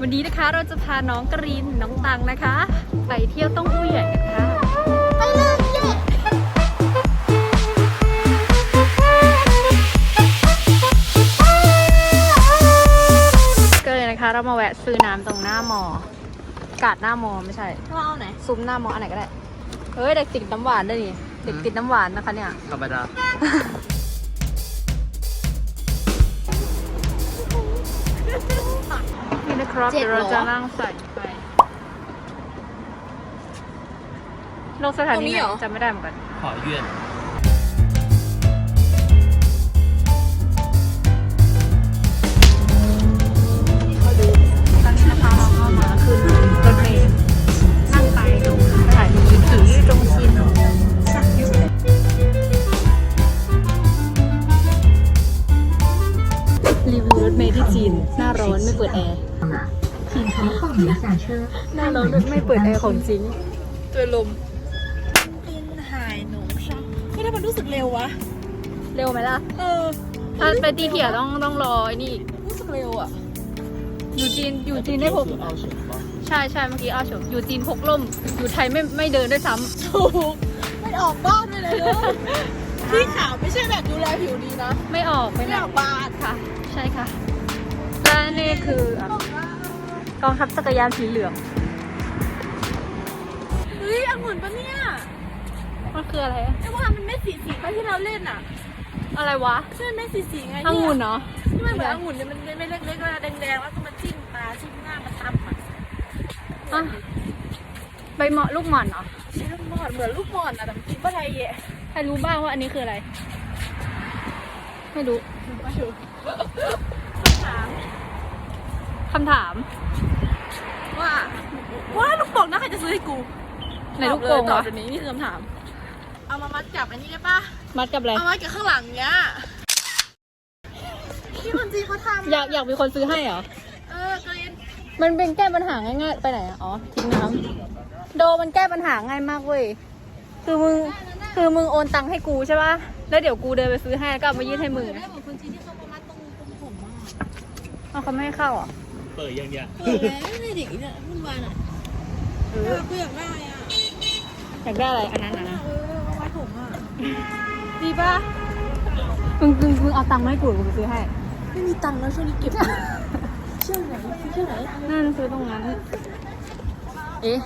วันนี้นะคะเราจะพาน้องกรีนน้องตังนะคะ ไปเที่ยวต้องอู้ใหญ่กันค่ะไปเลยเย้ก็เลยนะคะเรามาแวะซื้อน้ำตรงหน้ามอกาดหน้ามอไม่ใช่เราเอาไหนซุ้มหน้ามออันไหนก็ได้เฮ้ยเด็กติดน้ำหวานด้วยนี่เด็กติดน้ำหวานนะคะเนี่ยธรรมดา ครับ เดี๋ยวเราจะนั่งใส่ไป ลงสถานีไหนจำไม่ได้เหมือนกัน ขอเยื่อนตอนนี้นะคะเราก็มาขึ้นรถเมล์นั่งไปลงสถานีผีจง ร้อนไม่เปิดแอร์สินค้าของลิซ่เชอร์หน้าร้อนไม่เปิดแอร์ของจริงตัวลมกินหายหนูช่างไม่ได้มันรู้สึกเร็ววะ เร็วไหมล่ะ เออ ถ้าไปตีเขียต้องต้องรอไอ้นี่ รู้สึกเร็วอะ อยู่จีนอยู่จีนได้ผมใช่ใช่เมื่อกี้เอาเฉยอยู่จีนพกล่ม อยู่ไทยไม่ไม่เดินด้วยซ้ำถูกไม่ออกบ้านเลยเลยพี่ขาวไม่ใช่แบบดูแลผิวดีนะ ไม่ออกไม่ออกบ้านค่ะ ใช่ค่ะ และนี่คืออะกองทัพจักรยานสีเหลือง เฮ้ยองุ่นปะเนี่ยมันคืออะไรอะไอ้ว่ามันเม็ดสีสีๆที่เราเล่นอะอะไรวะใช่เม็ดสีสีๆไงองุ่นเหรอที่มันเหมือนองุ่นเนี่ยมันเม็ดเล็กๆแล้วแดงๆแล้วก็มาจิ้มตาจิ้มหน้ามาตำอะอะใบเหมาะลูกหม่อนเหรอใช่ลูกหมอนเหมือนลูกหมอนอะแต่มันกินปะไทยแย่ใครรู้บ้างว่าอันนี้คืออะไร ไม่รู้มาดูถาม คำถาม ว่าว่าลูกโป่งน่าใครจะซื้อให้กูไหนลูกโป่งตอบวะเดี๋ยวนี้นี่คือคำถาม เอามามัดจับอันนี้ได้ปะมัดกับอะไรเอามัดกับข้างหลังเนี้ยที่คนจีนเขาทำอยากอยากมีคนซื้อให้เหรอเออกรีนมันเป็นแก้ปัญหาง่ายๆไปไหนอะอ๋อทิ้งน้ำโดมันแก้ปัญหาง่ายมากเว้ยคือมึงคือมึงโอนตังค์ให้กูใช่ปะแล้วเดี๋ยวกูเดินไปซื้อให้แล้วก็เอามายื่นให้มึงได้เหมือนคนจีนที่เขามามัดตรงตรงผมอะเอาเขาไม่ให้เข้าเหรอะ เปิดยังเนี่ย เออแล้วในเด็กเนี่ยวุ่นวายอ่ะเออกูอยากได้อ่ะ อยากได้อะไร อันนั้นอะนะ เออเอาไว้ผมอ่ะ ดีปะมึงมึงมึงเอาตังค์มาให้กูกูไปซื้อให้ ไม่มีตังค์แล้วช่วงนี้เก็บอยู่เที่ยวไหนเที่ยวไหน นั่นซื้อตรงนั้น เอ๊ะ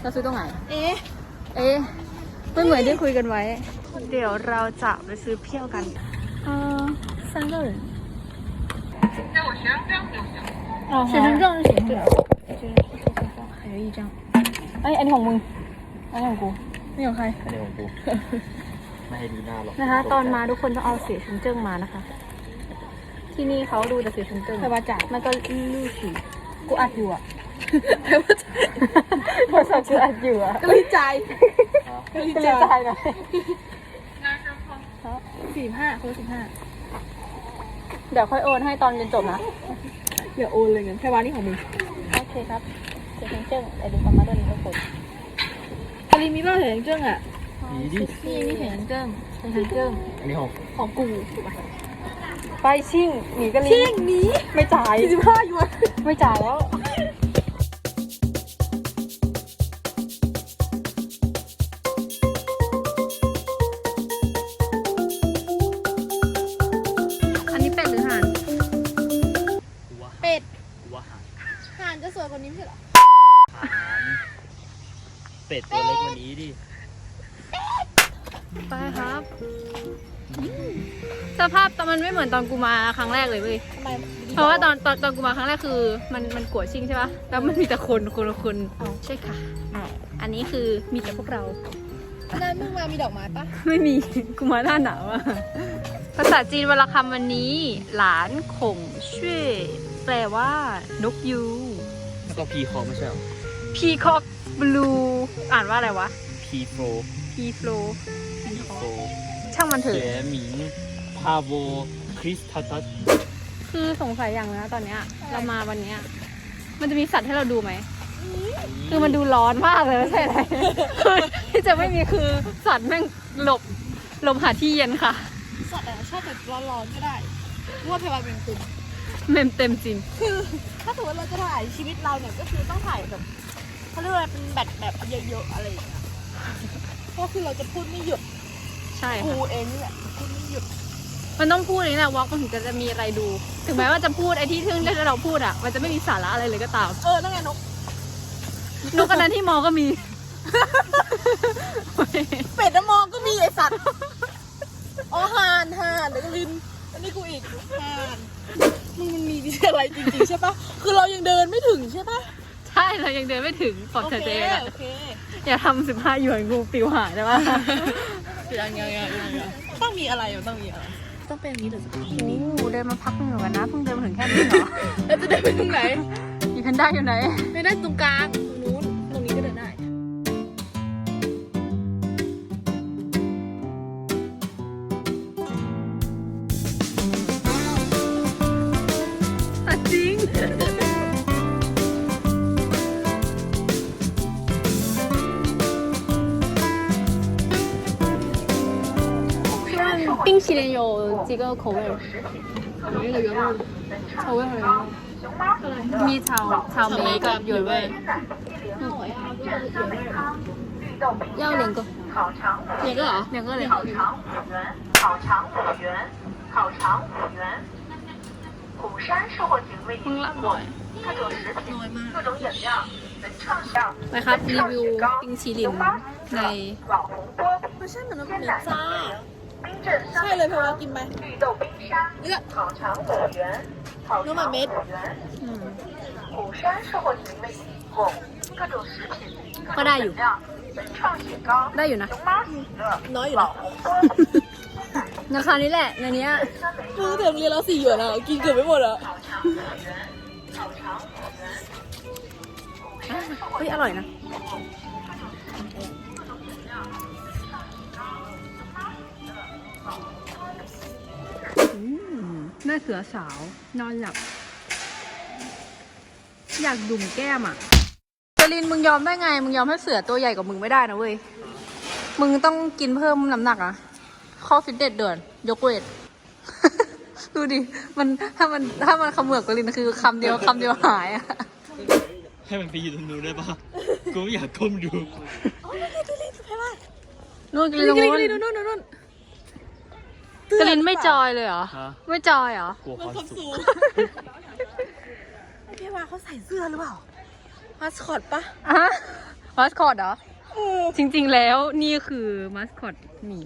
เราซื้อตรงไหน เอ๊ะ เอ๊ะไม่เหมือนที่คุยกันไว้ เดี๋ยวเราจะไปซื้อเพี้ยวกัน เออ三个人哦，学生 证是行对还有一张哎อันนี้ของมึงอันนี้ของกูนี่ของใคร อันนี้ของกู ไม่ให้ดูหน้าหรอก นะคะ ตอนมาทุกคนต้องเอาเสียชินเจิ้งมานะคะ ที่นี่เขาดูแต่เสียชินเจิ้ง ใครว่าจ่าย มันก็ลู่ฉีกูอัดอยู่อ่ะ ใครว่าจ่าย ภาษาคืออัดอยู่อ่ะ ก็รีบจ่ายก็รีบ ก็เลย จ่าย จ่ายหน่อย สี่ห้าคนละสิบห้า เดี๋ยวค่อยโอนให้ตอนเรียนจบนะ เดี๋ยวโอนเลยเงินแค่วานี่ของมึงโอเคครับเสียชินเจิ้งไอ้ดูคำมาด้วยนี้ทุกคนกะลีมีบ้าเห็นเจ้งอะดีดินี่นี่เสียชินเจิ้งเสียชินเจิ้งอันนี้ของของกูไปชิ่งหนีกันเลยเที่ยงนี้ไม่จ่ายสี่สิบห้าหยวนไม่จ่ายแล้ว มันไม่เหมือนตอนกูมาครั้งแรกเลยเว้ย ทำไมเพราะว่าตอนตอนตอนกูมาครั้งแรกคือ มันมันกัวชิงใช่ปะแล้วมันมีแต่คนคนละคนใช่ค่ะ อันนี้คือมีแต่พวกเรา นั่นมึงมามีดอกไม้ปะไม่มี กูมาหน้าหนาวอะภาษาจีนวรรณคำวันนี้ หลานขงช่วยแปลว่านกยูงแล้วก็พีคอไม่ใช่เหรอพีคอกบลูอ่านว่าอะไรวะพีโฟพีโฟลพีโฟช่างมันเถเจอะหมิงพาโวค ริสทัตัสคือสงสัยอย่างนะตอนเนี้ยเรามาวันเนี้ยมันจะมีสัตว์ให้เราดูไหม คือมันดูร้อนมากเลยไม่ใช่อะไรคือที่จะไม่มีคือสัตว์แม่งหลบหลบหาที่เย็นค่ะ สัตว์อะชอบแบบร้อนๆก็ได้เพราะว่าเพวาเป็นกลุ่มเมมเต็มจริง คือถ้าสมมติเราจะถ่ายชีวิตเราเนี่ยก็คือต้องถ่ายแบบเขาเรียกว่าอะไรเป็นแบบแบบเยอะๆอะไรอย่างเงี้ยเพราะคือเราจะพูดไม่หยุดใช่กูค่ะเองนี่แหละพูดไม่หยุด มันต้องพูดอย่างนี้แหละวอล์กมันถึงจะมีอะไรดู ถึงแม้ว่าจะพูดไอ้ที่ทึ่งที่เราพูดอะ มันจะไม่มีสาระอะไรเลยก็ตาม เออนั่นไงนก นกกันนั้นที่มอก็มี เป็ดน้ำมองก็มีไอสัตว์ อ๋อห่านห่านเดี๋ยวก็ลินอันนี้กูอีกห่านมึงมันมีอะไรจริงๆใช่ปะคือเรายังเดินไม่ถึงใช่ปะใช่เรายังเดินไม่ถึงปลอบใจตัวเองอะโอเคอย่าทำสิบห้าหยวนงูปิวหายได้ปะ ยังยังยังยังต้องมีอะไรมันต้องมีอะไร ต้องเป็นอย่างนี้เดี๋ยวจะโอ้เดินมาพักหนึ่งเหมือนกันนะเพิ่งเดินมาถึงแค่นี้เหรอแล้วจะเดินไปตรงไหนอีแพนด้าอยู่ไหน ไม่ได้ตรงกลางตรงนู้นตรง 冰淇淋有几个口味？有一个原味，草味还有蜜草草莓的原味。要两个。两个啊？两个嘞。烤肠五元，烤肠五元，烤肠五元。古山售货警卫员，各种食品、各种饮料。review 冰淇淋，来。网红锅，我厦门的不。 ใช่เลยเพราะว่ากินไปเลือกน้องหมาเม็ดก็ได้อยู่ ได้อยู่นะ น้อยอยู่นะคะนี้แหละในนี้มือเธอเรียนแล้วสี่หยวนอะ กินเกือบไม่หมดอะเฮ้ยอร่อยนะ มแม่เสือสาว นอนหลับ อยากดุ่มแก้มอะจลินมึงยอมได้ไง มึงยอมให้เสือตัวใหญ่กว่ามึงไม่ได้นะเว้ย มึงต้องกินเพิ่มน้ำหนักอะ ข้อฟิตเนสเดือนยกเวท ดูดิ มันถ้ามันถ้ามันเขมือบกบลินคือคำเดียวคำเดียวหายอะ ให้มันไปยืนตรงนู้นได้ปะกูไม่อยากก้มดู นู่นกกิลินตรงนนู้นกินนู่นนู่นนู่น กลินไม่จอยเลยเหรอ ฮะไม่จอยเหรอ กลัวความสุขสูงไอพี่ว่าเขาใส่เสื้อหรือเปล่ามาสคอตปะอะมาสคอตเหรอเออจริงๆแล้วนี่คือมาสคอตหมี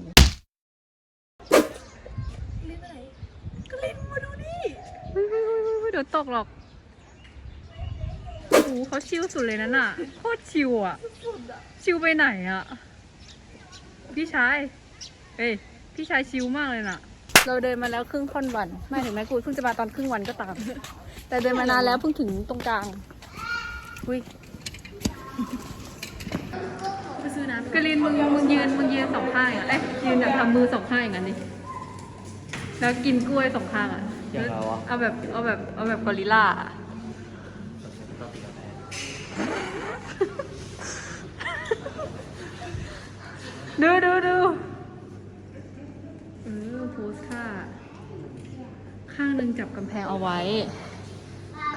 กลินมาดูนี่เฮ้ยเฮ้ยเฮ้ยเฮ้ยเดี๋ยวตกหรอกโอ้โหเขาชิลสุดเลยนั่นน่ะ โคตรชิลอะชิลไปไหนอะ พี่ชายเอ้ย พี่ชายชิลมากเลยน่ะ เราเดินมาแล้วครึ่งค่อนวัน ไม่ถึงแม้กูเพิ่งจะมาตอนครึ่งวันก็ตาม แต่เดินมานานแล้วเพิ่งถึงตรงกลาง อุ้ยไปซื้อน้ำกลินมึงมึงยืนมึงยืนสองข้างอะเอ้ยยืนแบบทำมือสองข้างอย่างนั้นดิแล้วกินกล้วยสองข้างอะอย่างเราอะ เอาแบบเอาแบบเอาแบบกอริลลาอะดูดูดูเออโพ สท่าข้างหนึ่งจับกำแพงเอาไว้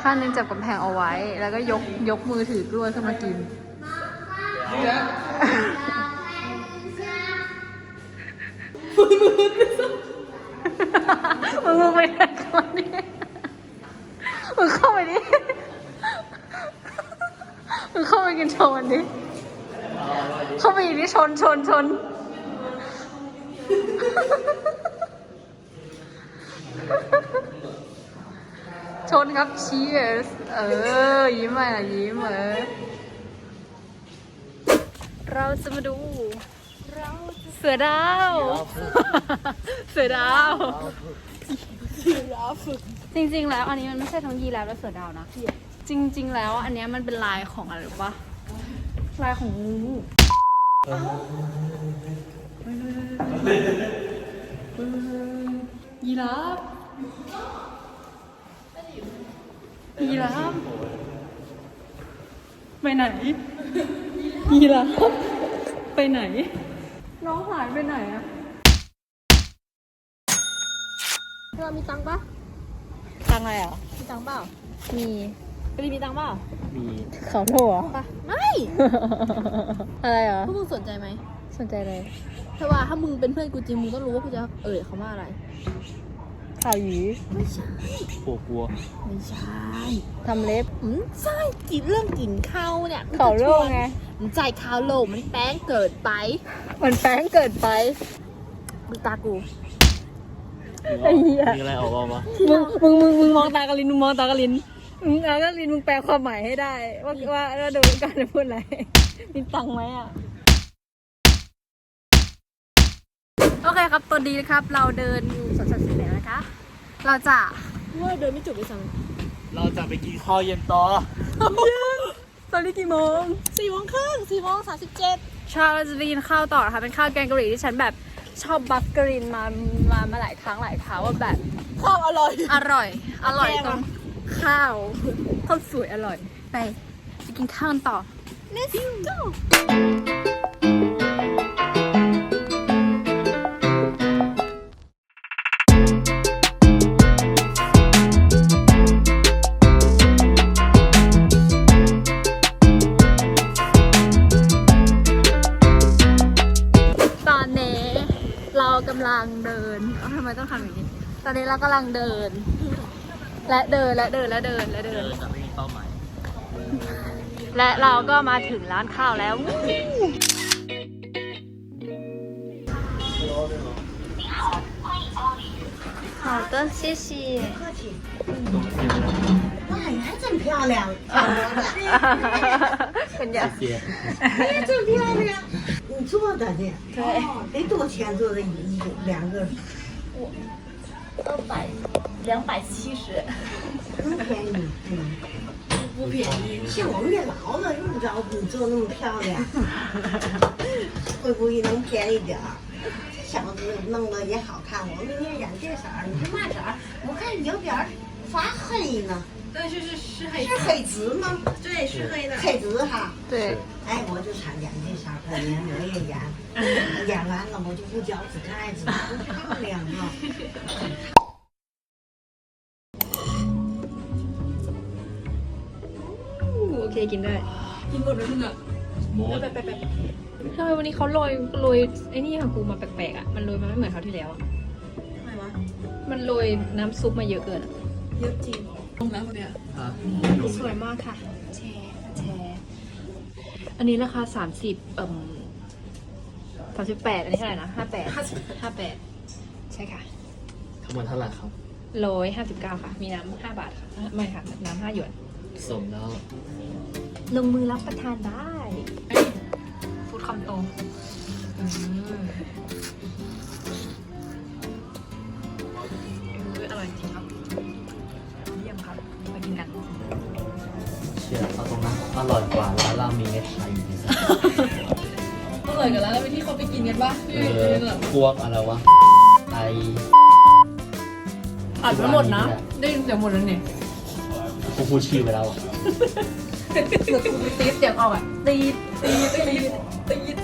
ข้างหนึ่งจับกำแพงเอาไว้ แล้วก็ยกยกมือถือกล้วยขึ้นมากินมึงมึงไปไหนก่อนดิมึงเข้าไปดิมึงเข้าไปกินชว์มันดิเข้าไปอีกดิชนชนชน ชนครับ cheers เออ ยิ้มอะไรยิ้มเออ เราจะมาดู เสือดาว เสือดาวยีราฟจริงๆ แล้ว อันนี้มันไม่ใช่ทั้งยีราฟและเสือดาวนะ จริง ๆ แล้วอันเนี้ยมันเป็นลายของอะไรรู้ปะลายของงูยีราฟ ยีราฟไปไหนยีราฟไปไหน น้องหายไปไหนอะเรามีตังค์ปะตังอะไรอะตังค์เปล่ามีกะลินมีตังค์เปล่า มีเขาโทรเหรอ ปะไม่อะไรเหรอ พวกมึงสนใจไหมสนใจเลยถ้าว่าถ้ามึงเป็นเพื่อนกูจริงมึงต้องรู้ว่ากูจะเอ่ยเขาว่าอะไร ข่าวหยีไม่ใช่กลัวกลัวไม่ใช่ทำเล็บอืมใช่กินเรื่องกินข้าวเนี่ยเขาโล่ไงมันใจข้าวโลกมันแป้งเกิดไป มันแป้งเกิดไปดูตากูไอ้เหี้ยมีอะไรออกมาปะมึงมึงมึงมึงมองตากาลินมึงมองตากาลินมึงตากาลินมึงแปลความหมายให้ได้ ว่าว่าว่าโดนการจะพูดอะไรมีตังค์ไหมอะโอเคครับตอนนี้นะครับ เราเดินอยู่ เราจะว่าเดินไม่จบไปสั่งเราจะไปกินข้าวเย็นต่อตอนนี้กี่โมงสี่โมงครึ่งสี่โมงสามสิบเจ็ดชาเราจะไปกินข้าวต่อนะคะเป็นข้าวแกงกะหรี่ที่ฉันแบบชอบบัฟกะหรี่มามามาหลายครั้งหลายคราวว่าแบบข้าวอร่อย อร่อย อร่อยแกงตรอะงข้าวข้าวสวยอร่อย ไปไปกินข้าวกันต่อ Let's go มต้องทำอย่างนี้ ตอนนี้เรากำลังเดิน และเดินและเดินและเดินและเดิ เดิ น นจะไม่มีเป้าหมาย และเราก็มาถึงร้านข้าวแล้ว 好的，谢谢。哇，你还真漂亮，人家谢谢。你还真漂亮。你做的的，对，哦，得多钱做的一个两个， 二百两百七十，不便宜，嗯，不便宜。像我们这老的，用不着你做那么漂亮，会不会能便宜点儿？这小子弄的也好看，我们那染这色儿，你这嘛色儿？我看有点儿发黑呢。对，是是是黑是黑紫吗？对，是黑的。黑紫哈。对，哎，我就想染这色儿，过年我也染，染完了我就不绞紫盖子，多漂亮啊！ โอเคกินได้ กินหมดเลยมึงอ่ะ หมด ไปไปไป ทำไมวันนี้เขาโรยโรยไอ้นี่ของกูมาแปลกๆอ่ะ มันโรยมาไม่เหมือนคราวที่แล้วอะ ทำไมวะ มันโรยน้ำซุปมาเยอะเกินอะ เยอะจริง ลงแล้วคนเนี้ยฮะสวยมากค่ะ แชร์แชร์อันนี้ราคาสามสิบเอ่มสามสิบแปดอันนี้เท่าไหร่นะห้าแปดห้าแปดใช่ค่ะทั้งหมดเท่าไหร่ครับร้อยห้าสิบเก้าค่ะ มีน้ำห้าบาทค่ะอะไม่ค่ะ น้ำห้าหยวนสมแล้ว ลงมือรับประทานได้ฟูดคำโตอืมเอออร่อยจริงครับ อาตรงนั้นอร่อยกว่าร้านราเมงในไทยดีสักอร่อยกันแล้วแล้วไปที่เขาไปกินกันปะเออพวกอะไรวะไออัดไม่หมดนะ ได้ยินเสียงหมดแล้วเนี่ยกูพูดชื่อไปแล้วอะเสือกกูตีเสียงออกอะตีดตีดตีดตีด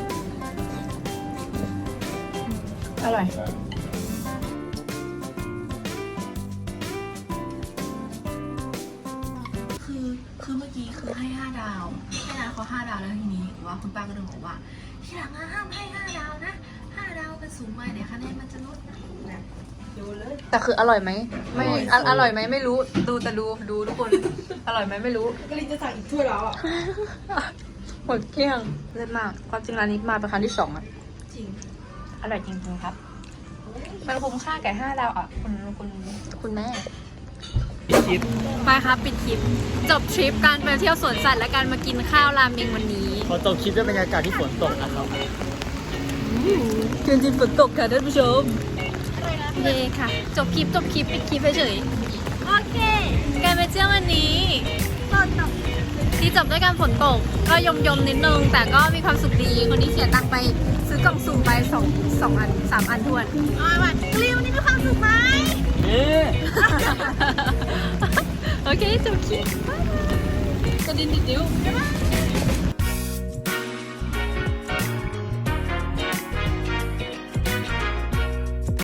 อร่อย คือให้ห้าดาวให้ร้านเขาห้าดาวแล้วทีนี้ว่าคุณป้าก็เดินบอกว่าทีหลังอะห้ามให้ห้าดาวนะห้าดาวมันสูงไปเดี๋ยวคะแนนมันจะลดนะนะดูเลยแต่คืออร่อยไหมไม่ออร่อยไหมไม่รู้ดูแต่ดูดูทุกคน อร่อยไหมไม่รู้กลินจะสั่งอีกถ้วยแล้วอะหมดเกลี้ยงเลิศมากความจริงร้านนี้มาเป็นครั้งที่สองอะจริงอร่อยจริงๆครับ มันคุ้มค่าแก่ห้าดาวอะคุณคุณคุณแม่ คลิปไปครับปิดทริป จบทริปการไปเที่ยวสวนสัตว์และการมากินข้าวราเมงวันนี้พอจบคลิปด้วยบรรยากาศที่ฝนตกนะครับจริงๆฝนตกค่ะท่านผู้ชมเย่ค่ะ จบคลิปจบคลิปปิดคลิปเฉยๆโอเค การไปเที่ยววันนี้ ที่จบด้วยการฝนตกก็ยมยมๆนิดนึง แต่ก็มีความสุขดี คนนี้เสียตังค์ไปซื้อกล่องสุ่มไปสองสองอันสามอันทวนอ้อยวันกลินวันนี้มีความสุขไหมเอ๊ะโอเคจบคลิปบ๊ายบายกระดิ่งดิดดิ้วบ๊ายบาย